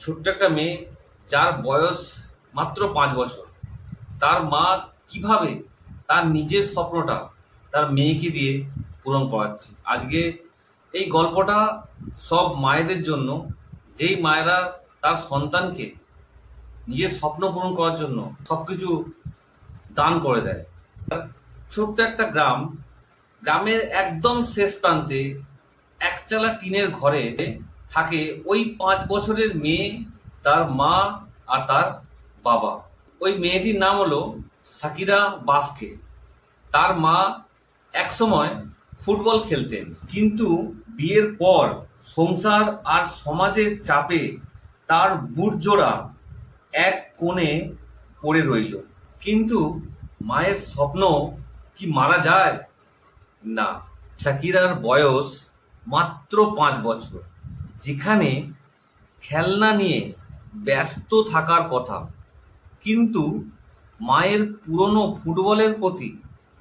ছোট্ট একটা মেয়ে যার বয়স মাত্র পাঁচ বছর। তার মা কীভাবে তার নিজের স্বপ্নটা তার মেয়েকে দিয়ে পূরণ করাচ্ছে? আজকে এই গল্পটা সব মায়েদের জন্য, যেই মায়েরা তার সন্তানকে নিজের স্বপ্ন পূরণ করার জন্য সব কিছু দান করে দেয়। ছোট্ট একটা গ্রাম, গ্রামের একদম শেষ প্রান্তে একচালা টিনের ঘরে থাকে ওই পাঁচ বছরের মেয়ে, তার মা আর তার বাবা। ওই মেয়েটির নাম হলো সাকিরা বাসকে। তার মা একসময় ফুটবল খেলতেন। কিন্তু বিয়ের পর সংসার আর সমাজের চাপে তার বুটজোড়া এক কোণে পড়ে রইল। কিন্তু মায়ের স্বপ্ন কি মারা যায়? না। সাকিরার বয়স মাত্র পাঁচ বছর। যেখানে খেলনা নিয়ে ব্যস্ত থাকার কথা। কিন্তু মায়ের পুরনো ফুটবলের প্রতি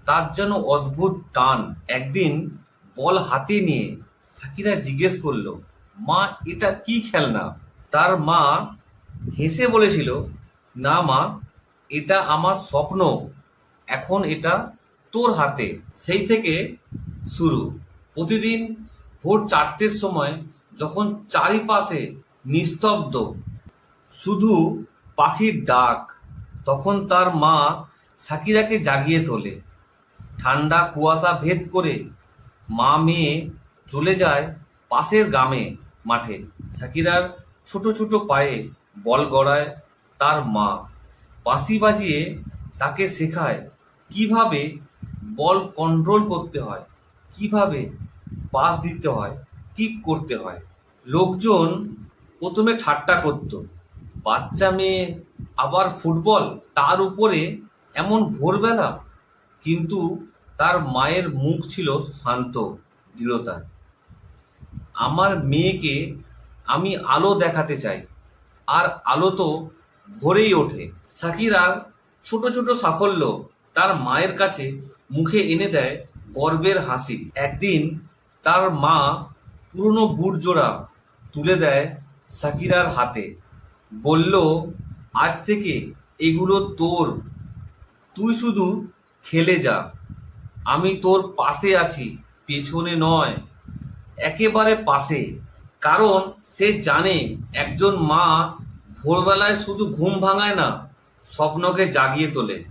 তার যেন অদ্ভুত টান। একদিন বল হাতে নিয়ে সাকিরা জিজ্ঞেস করল, মা, এটা কি খেলনা? তার মা হেসে বলেছিল, না মা, এটা আমার স্বপ্ন। এখন এটা তোর হাতে। সেই থেকে শুরু। প্রতিদিন ভোর চারটের সময় যখন চারিপাশে নিস্তব্ধ, শুধু পাখির ডাক, তখন তার মা সাকিরাকে জাগিয়ে তোলে। ঠান্ডা কুয়াশা ভেদ করে মা মেয়ে চলে যায় পাশের গ্রামে, মাঠে। সাকিরার ছোট ছোট পায়ে বল গড়ায় তার মা। বাঁশি বাজিয়ে তাকে শেখায় কীভাবে বল কন্ট্রোল করতে হয়, কীভাবে পাস দিতে হয়। কিক করতে হয়? লোকজন প্রথমে ঠাট্টা করত। বাচ্চা মেয়ে আবার ফুটবল, তার উপরে এমন ভোরবেলা। কিন্তু তার মায়ের মুখ ছিল শান্ত, দৃঢ়তা। আমার মেয়েকে আমি আলো দেখাতে চাই, আর আলো তো ভরেই ওঠে। সাকিরার ছোট ছোট সাফল্য তার মায়ের কাছে মুখে এনে দেয় গর্বের হাসি। একদিন তার মা পুরনো বুট জোড়া তুলে দেয় সাকিরার হাতে। বলল, আজ থেকে এগুলো তোর। তুই শুধু খেলে যা। আমি তোর পাশে আছি, পেছনে নয়, একেবারে পাশে। কারণ সে জানে একজন মা ভোরবেলায় শুধু ঘুম ভাঙায় না, স্বপ্নকে জাগিয়ে তোলে।